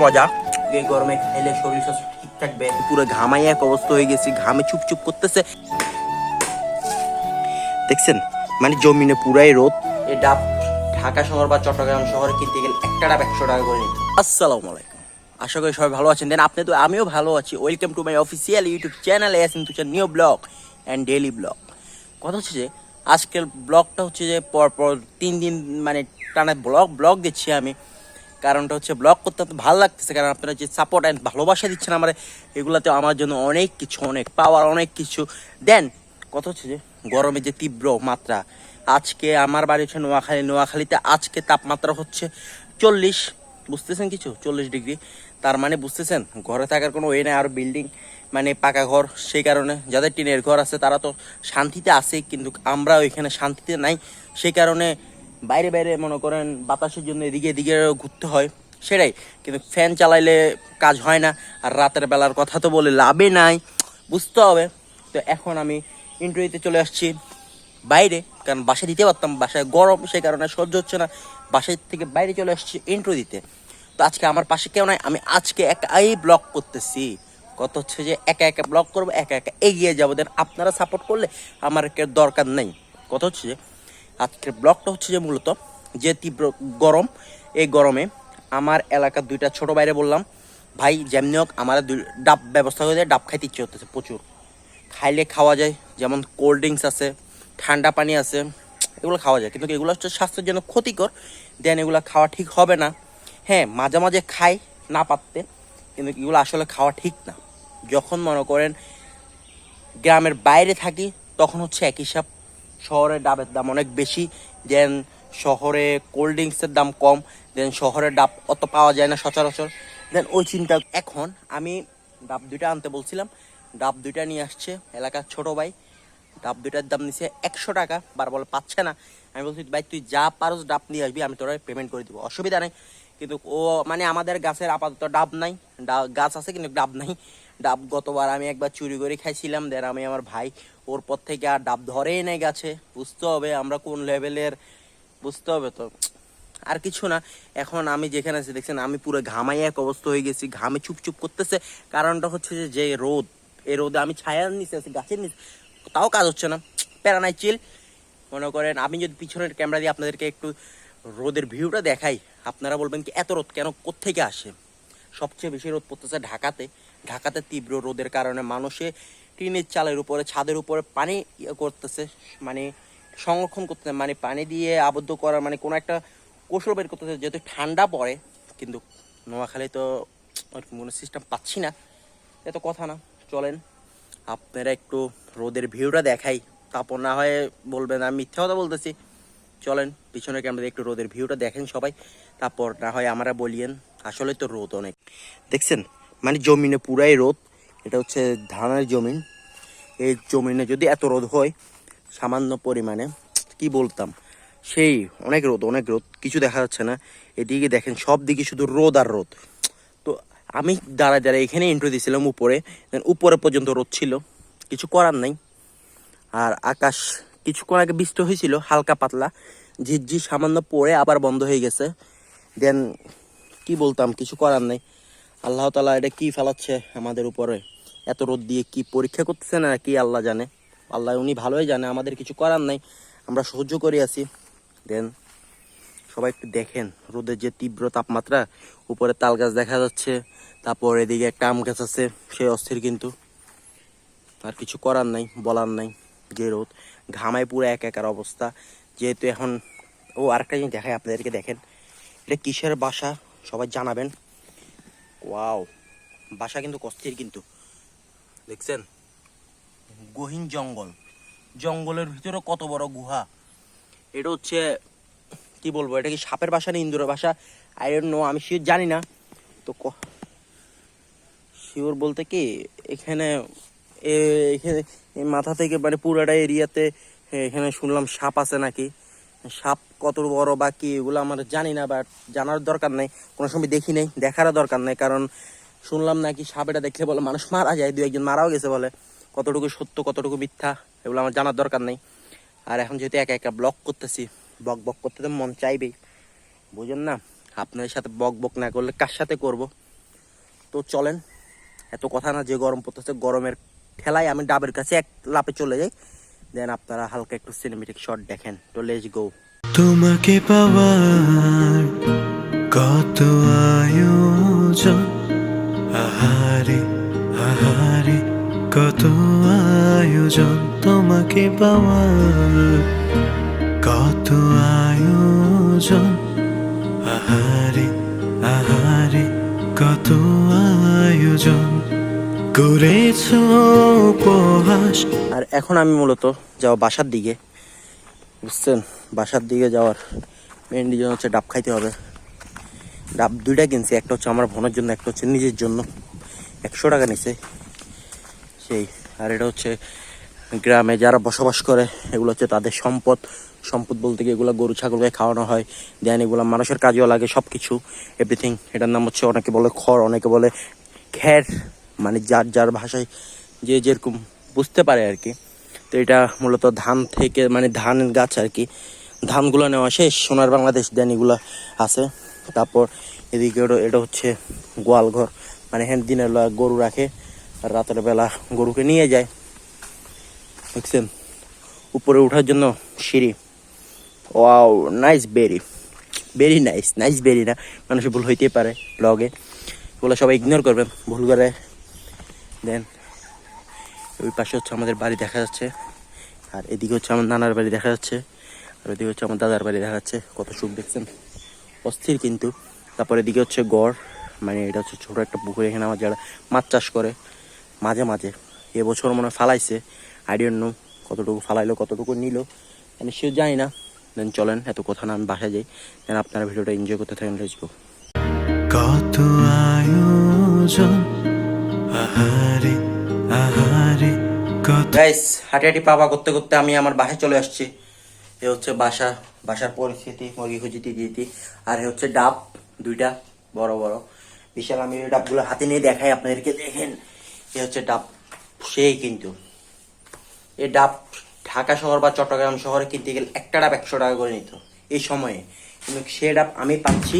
মজা। এই গরমে খাইলে শরীর স্বাস্থ্য ঠিক থাকবে। পুরো ঘামাই এক অবস্থা হয়ে গেছি, ঘামে চুপচুপ করতেছে। দেখছেন? মানে জমিনে পুরাই রোদ। এই ডাব ঢাকা শহর বা চট্টগ্রাম শহরে কিনতে গেলে একটা ডাব একশো টাকা করে নিত আসসালামু আলাইকুম। আশা করি সবাই ভালো আছেন। দেন আপনি তো, আমিও ভালো আছি। Welcome to my official YouTube channel S new vlog and daily vlog কথা হচ্ছে যে, আজকের ব্লগটা হচ্ছে যে পর পর তিন দিন মানে টানা ব্লগ ব্লগ দিচ্ছি আমি। কারণটা হচ্ছে ব্লগ করতে ভালো লাগতেছে, কারণ আপনারা যে সাপোর্ট অ্যান্ড ভালোবাসা দিচ্ছেন আমার, এগুলাতে আমার জন্য অনেক কিছু, অনেক পাওয়ার অনেক কিছু। দেন কত হচ্ছে যে, গরমে যে তীব্র মাত্রা, আজকে আমার বাড়ি হচ্ছে নোয়াখালী, নোয়াখালীতে আজকে তাপমাত্রা হচ্ছে চল্লিশ, বুঝতেছেন কিছু? চল্লিশ ডিগ্রি। তার মানে বুঝতেছেন, ঘরে থাকার কোনো ওয়ে নেই, আর বিল্ডিং মানে পাকা ঘর, সেই কারণে যাদের টিনের ঘর আছে, তারা তো শান্তিতে আছে, কিন্তু আমরা ওইখানে শান্তিতে নাই, সেই কারণে বাইরে বাইরে মনে করেন বাতাসের জন্য এদিকে এদিকে ঘুরতে হয়, সেটাই। কিন্তু ফ্যান চালাইলে কাজ হয় না, আর রাতের বেলার কথা তো বলে লাভে নাই, বুঝতে হবে। তো এখন আমি ইন্টারভিউতে চলে আসছি বাইরে, কারণ বাসায় দিতে পারতাম, বাসায় গরম সেই কারণে সহ্য হচ্ছে না। বাসায় থেকে বাইরে চলে আসছি ইন্ট্রো দিতে। তো আজকে আমার পাশে কেউ নাই, আমি আজকে একাই ব্লগ করতেছি। কত হচ্ছে যে একা একা ব্লগ করব, একা একা এগিয়ে যাব। দেন আপনারা সাপোর্ট করলে আমার কেউ দরকার নেই। কত হচ্ছে যে আজকের ব্লগটা হচ্ছে যে মূলত যে তীব্র গরম, এই গরমে আমার এলাকার দুইটা ছোট বাইরে বললাম, ভাই, যেমনি হোক আমার দুই, ডাব ব্যবস্থা করে ডাব খাইতে ইচ্ছে হতেছে প্রচুর। খাইলে খাওয়া যায়, যেমন কোল্ড ড্রিঙ্কস আছে, ঠান্ডা পানি আছে, এগুলো খাওয়া যায়। কিন্তু এগুলো হচ্ছে স্বাস্থ্যের জন্য ক্ষতিকর, দেন এগুলো খাওয়া ঠিক হবে না। হ্যাঁ মাঝে মাঝে খাই, না পারতে, কিন্তু এগুলো আসলে খাওয়া ঠিক না। যখন মনে করেন গ্রামের বাইরে থাকি, তখন হচ্ছে এক হিসাব শহরে ডাবের দাম অনেক বেশি দেন শহরে কোল্ড ড্রিঙ্কসের দাম কম দেন শহরে ডাব অত পাওয়া যায় না সচরাচর। দেন ওই চিন্তা, এখন আমি ডাব দুইটা আনতে বলছিলাম, ডাব দুইটা নিয়ে আসছে এলাকার ছোট ভাই, ডাব দুইটার দাম নিছে একশো টাকা বার বলে পাচ্ছে না। আমি বলছি, ভাই, তুই যা পারস ডাব নিয়ে আসবি, আমি তোরা পেমেন্ট করে দিব। অসুবিধা নেই, কিন্তু ও মানে আমাদের গাছের আপাতত ডাব নাই গাছ আছে কিন্তু ডাব নাই। ডাব গতবার আমি একবার চুরি করে খাইছিলাম দেন আমি আমার ভাই ওর পর থেকে আর ডাব ধরেই নেই গাছে। বুঝতে হবে আমরা কোন লেভেলের, বুঝতে হবে তো। আর কিছু না, এখন আমি যেখানে আছি, দেখছেন, আমি পুরো ঘামাই এক অবস্থা হয়ে গেছি, ঘামে চুপচুপ করতেছে। কারণটা হচ্ছে যে যে রোদ, এই রোদে আমি ছায়ার নিচে আছি, গাছের নিচে, তাও কাজ হচ্ছে না প্যারা নাই চিল। মনে করেন, আমি যদি পিছনের ক্যামেরা দিয়ে আপনাদেরকে একটু রোদের ভিউটা দেখাই, আপনারা বলবেন কি, এত রোদ কেন, কোত্থেকে আসে? সবচেয়ে বেশি রোদ পড়তেছে ঢাকাতে। ঢাকাতে তীব্র রোদের কারণে মানুষে টিনের চালের উপরে, ছাদের উপরে পানি ইয়ে করতেছে মানে সংরক্ষণ করতে মানে পানি দিয়ে আবদ্ধ করার মানে কোনো একটা কৌশল বের করতেছে, যেহেতু ঠান্ডা পড়ে, কিন্তু নোয়াখালী তো ওরকম কোনো সিস্টেম পাচ্ছি না। এত কথা না, চলেন, আপনারা একটু রোদের ভিউটা দেখাই। তারপর না হয় বলবেন, আমি মিথ্যা কথা বলতেছি। চলেন, পিছনের ক্যামেরা একটু রোদের ভিউটা দেখেন সবাই। তারপর না হয় আমরা বলিয়েন, আসলে তো রোদ অনেক। দেখছেন মানে জমিনে পুরাই রোদ, এটা হচ্ছে ধানের জমিন। এই জমিনে যদি এত রোদ হয়, সামান্য পরিমাণে, কি বলতাম? সেই অনেক রোদ অনেক রোদ, কিছু দেখা যাচ্ছে না। এদিকে দেখেন, সব দিকে শুধু রোদ আর রোদ। তো আমি দাঁড়ায় দাঁড়ায় এখানে ইন্ট্রো দিয়েছিলাম উপরে উপরে পর্যন্ত রোদ ছিল, কিছু করার নাই। আর আকাশ কিছুক্ষণ আগে বৃষ্টি হয়েছিল, হালকা পাতলা ঝিরঝি সামান্য পড়ে আবার বন্ধ হয়ে গেছে। দেন কি বলতাম, কিছু করার নেই। আল্লাহ তালা এটা কি ফেলাচ্ছে আমাদের উপরে? এত রোদ দিয়ে কি পরীক্ষা করতেছে না কি আল্লাহ জানে? আল্লাহ উনি ভালোই জানে, আমাদের কিছু করার নাই। আমরা সহ্য করে আছি। দেন সবাই একটু দেখেন, রোদের যে তীব্র তাপমাত্রা, উপরে তাল গাছ দেখা যাচ্ছে, তারপর এদিকে একটা আম গাছ আছে সেই অস্থির কিন্তু। আর কিছু করার নাই, বলার নাই যে রোদ। ঘামায় পুরো এক একার অবস্থা। যেহেতু এখন, ও আরেকটা জিনিস দেখায় আপনাদেরকে দেখেন। এটা কিসের বাসা? সবাই জানাবেন। ওয়াও বাসা কিন্তু কস্থির কিন্তু। দেখছেন? গহীন জঙ্গল। জঙ্গলের ভিতরে কত বড় গুহা? এটা হচ্ছে, কি বলব, এটা কি সাপের বাসা না ইন্দুরের বাসা? আই নো আমি শিওর জানি না। তো শিওর বলতে কি, এখানে এখানে মাথা থেকে মানে পুরাটা এরিয়াতে এখানে শুনলাম সাপ আছে নাকি? সাপ কত বড় বা কি, এগুলো আমার জানি না বাট জানার দরকার নেই। কোনো সময় দেখি নেই, দেখারও দরকার নেই, কারণ শুনলাম নাকি সাপেটা দেখলে বলে মানুষ মারা যায় দু একজন মারাও গেছে বলে। কতটুকু সত্য, কতটুকু মিথ্যা, এগুলো আমার জানার দরকার নেই। আর এখন যেহেতু একা একা ব্লগ করতেছি, বক বক করতে তো মন চাইবেই। বুঝেন না? আপনাদের সাথে বক বক না করলে কার সাথে করব? তো চলেন, এত কথা না যে গরম পড়তেছে, গরমের ঠেলায় আমি ডাবের কাছে এক লাপে চলে যাই। দেন আপনারা হালকা একটু সিনেমেটিক শট দেখেন। তো লেটস গো তোমাকে পাওয়ার কত আয়োজন? আহারে আহারে, কত আয়োজন তোমাকে পাওয়ার। কত আয়োজন। আহারে আহারে, কত আয়োজন। করেছ উপহাস। আর এখন আমি মূলত যাও বাসার দিকে, বুঝছেন? বাসার দিকে যাওয়ার মেন রিজন হচ্ছে ডাব খাইতে হবে। ডাব দুইটা কিনছি, একটা হচ্ছে আমার বোনের জন্য, একটা হচ্ছে নিজের জন্য। একশো টাকা নিছে। সেই, আর এটা হচ্ছে গ্রামে যারা বসবাস করে, এগুলো হচ্ছে তাদের সম্পদ। সম্পদ বলতে গিয়ে এগুলো গরু ছাগলকে খাওয়ানো হয়। দেন এগুলো মানুষের কাজেও লাগে সব কিছু এভরিথিং এটার নাম হচ্ছে অনেকে বলে খড়, অনেকে বলে খ্যার মানে যার যার ভাষায় যে যেরকম বুঝতে পারে আর কি। তো এটা মূলত ধান থেকে মানে ধান গাছ আর কি। ধানগুলো নেওয়া শেষ, সোনার বাংলাদেশ, দেন এগুলো আছে। তারপর এদিকে এটা হচ্ছে গোয়াল ঘর মানে হ্যাঁ দিনের গরু রাখে রাতের বেলা গরুকে নিয়ে যায়। দেখছেন? উপরে ওঠার জন্য সিঁড়ি। Wow, nice very. Very nice nice very না? মানুষের ভুল হইতে পারে ব্লগে। ওগুলো সবাই ইগনোর করবেন, ভুল করে দেন। ওই পাশে হচ্ছে আমাদের বাড়ি দেখা যাচ্ছে। আর এদিকে হচ্ছে আমার নানার বাড়ি দেখা যাচ্ছে। আর ওইদিকে হচ্ছে আমার দাদার বাড়ি দেখা যাচ্ছে। কত সুখ দেখছেন? অস্থির কিন্তু। তারপর এদিকে হচ্ছে গড় মানে এটা হচ্ছে ছোটো একটা পুকুর এখানে আমার যারা মাছ চাষ করে মাঝে মাঝে। এবছর মনে হয় ফালাইছে। আইডিয়া নো কতটুকু ফালাইলো কতটুকু নিল মানে সেও জানি না। দেন চলেন এত কথা না আমি বাসায় যাই। দেন আপনারা ভিডিওটা এনজয় করতে থাকেন লেটস গো কত আয়োজন আহারে আহারে কত গাইস হাঁটি হাঁটি পাপা করতে করতে আমি আমার বাসায় চলে আসছি। এ হচ্ছে বাসা বাসার পরিস্থিতি, মুরগি খুঁজি দিদি আর হচ্ছে ডাব, দুইটা, বড় বড়। বিশাল আমি ওই ডাবগুলো হাতে নিয়ে দেখাই, আপনাদেরকে দেখেন। এ হচ্ছে ডাব, সেই কিন্তু। এ ডাব ঢাকা শহর বা চট্টগ্রাম শহরে কিনতে গেলে একটা ডাব একশো টাকা করে নিত। এই সময়ে কিন্তু সে ডাব আমি পাচ্ছি,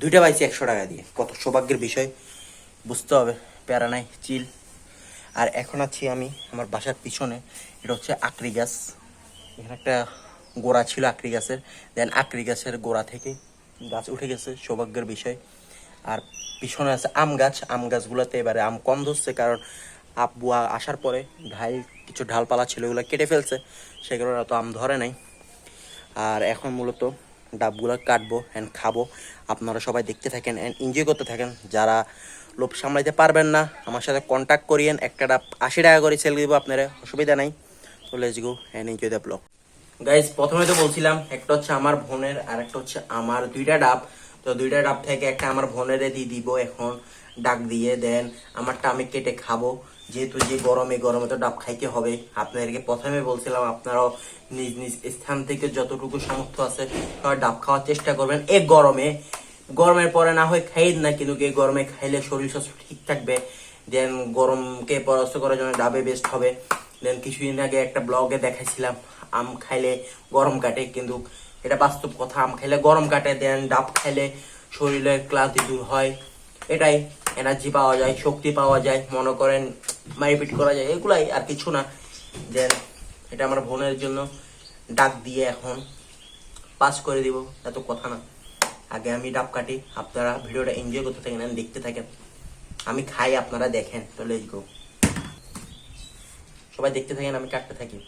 দুইটা পাইছি একশো টাকা দিয়ে। কত সৌভাগ্যের বিষয়, বুঝতে হবে, প্যারা নাই, চিল। আর এখন আছি আমি আমার বাসার পিছনে, এটা হচ্ছে আকরি গাছ। এখানে একটা গোড়া ছিল আকরি গাছের দেন আকরি গাছের গোড়া থেকে গাছ উঠে গেছে, সৌভাগ্যের বিষয়। আর পিছনে আছে আম গাছ, আম গাছগুলোতে এবারে আম কম ধরছে কারণ আব্বু আসার পরে ঢাল কিছু ঢালপালা ছিল, ওগুলো কেটে ফেলছে সেগুলো তো আম ধরে নাই। আর এখন মূলত ডাবগুলো কাটবো অ্যান্ড খাব। আপনারা সবাই দেখতে থাকেন অ্যান্ড এনজয় করতে থাকেন। যারা লোভ সামলাইতে পারবেন না, আমার সাথে কন্ট্যাক্ট করিয়েন। একটা ডাব আশি টাকা করে সেল দিব আপনারা, অসুবিধা নাই। তো let's and enjoy the vlog guys প্রথমে তো বলছিলাম, একটা হচ্ছে আমার বোনের আর একটা হচ্ছে আমার দুইটা ডাব। তো দুইটা ডাব থেকে একটা আমার বোনের দিয়ে দিব এখন, ডাক দিয়ে, দেন আমারটা আমি কেটে খাব। যেহেতু যে গরমে গরমে তো ডাব খাইতে হবে। আপনাদেরকে প্রথমে বলছিলাম, আপনারাও নিজ নিজ স্থান থেকে যতটুকু সামর্থ্য আছে ডাব খাওয়ার চেষ্টা করবেন। এ গরমে, গরমের পরে না হয় খাই না, কিন্তু এই গরমে খাইলে শরীর স্বাস্থ্য ঠিক থাকবে। দেন গরমকে পরাস্ত করার জন্য ডাবে বেস্ট হবে। দেন কিছুদিন আগে একটা ব্লগে দেখাইছিলাম আম খাইলে গরম কাটে, কিন্তু এটা বাস্তব কথা, আম খাইলে গরম কাটে, দেন ডাব খাইলে শরীরের ক্লান্তি দূর হয়। এটাই এনার্জি পাওয়া যায়, শক্তি পাওয়া যায়, মনে করেন মারিপিট করা যায়, এগুলাই আর কিছু না। দেন এটা আমার বোনের জন্য ডাক দিয়ে এখন পাস করে দিব, এত কথা না। আগে আমি ডাব কাটি, আপনারা ভিডিওটা এনজয় করতে থাকেন দেখতে থাকেন। আমি খাই, আপনারা দেখেন, তো লেটস গো সবাই দেখতে থাকেন, আমি কাটতে থাকি।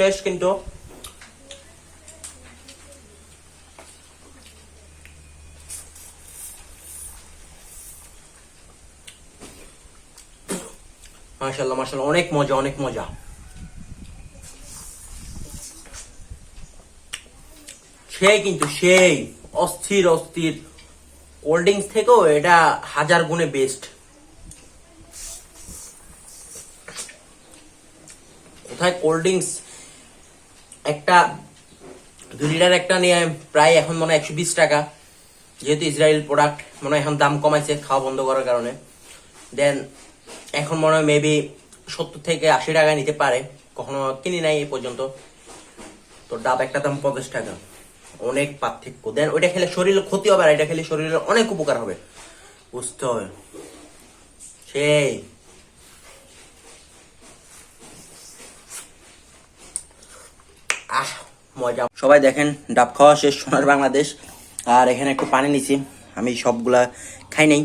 টেস্ট কিন্তু মাশাল্লাহ মাশাল্লাহ অনেক মজা অনেক মজা। সেই কিন্তু সেই অস্থির অস্থির কোল্ড ড্রিঙ্কস থেকেও এটা হাজার গুণে বেস্ট কোথায় কোল্ড ড্রিঙ্কস একটা দুই লিটার একটা নিয়ে প্রায় এখন মনে হয় একশো বিশ টাকা, যেহেতু ইসরায়েল প্রোডাক্ট মনে হয় এখন দাম কমাইছে, খাওয়া বন্ধ করার কারণে। দেন এখন মনে হয় মেবি সত্তর থেকে আশি টাকা নিতে পারে। কখনো কিনি নাই এই পর্যন্ত। তো ডাব একটা দাম পঞ্চাশ টাকা। অনেক পার্থক্য। দেন ওইটা খেলে শরীরের ক্ষতি হবে আর এটা খেলে শরীরের অনেক উপকার হবে। বুঝতে হবে। সেই আহ, মজা। সবাই দেখেন, ডাব খাওয়া শেষ, সোনার বাংলাদেশ। আর এখানে একটু পানি নিছি। আমি সবগুলা খাই নাই।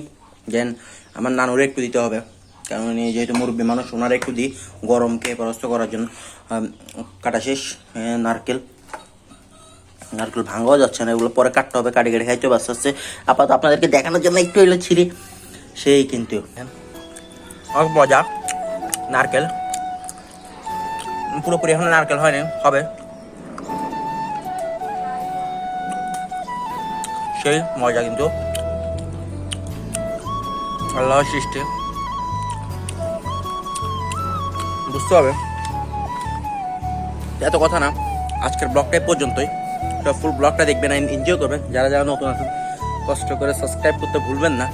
দেন আমার নানুরে একটু দিতে হবে। কারণ উনি যেহেতু মুরব্বী মানুষ, ওনার একটু দিই গরমকে পরাস্ত করার জন্য। কাটা শেষ নারকেল। নারকেল ভাঙাও যাচ্ছে না, এগুলো পরে কাটতে হবে, কাটি কাটি খাইতে বাস আসছে আপাতত আপনাদেরকে দেখানোর জন্য একটু এলো ছিঁড়ি। সেই কিন্তু। মজা। নারকেল। পুরোপুরি এখন নারকেল হয়নি, হবে। সেই মজা কিন্তু আল্লাহ সৃষ্টি। বুঝতে হবে। এত কথা না, আজকের ব্লগটা এই পর্যন্তই। ফুল ব্লগটা দেখবেন এনজয় করবেন। যারা যারা নতুন আছেন, কষ্ট করে সাবস্ক্রাইব করতে ভুলবেন না।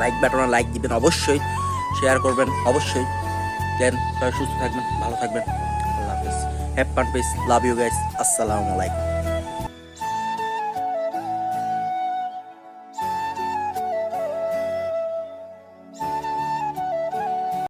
লাইক বাটনে লাইক দিবেন অবশ্যই। শেয়ার করবেন অবশ্যই। দেন সবাই সুস্থ থাকবেন, ভালো থাকবেন। আল্লাহ হাফেজ। হ্যাপ পান পিস লাভ ইউ গাইস আসসালামু আলাইকুম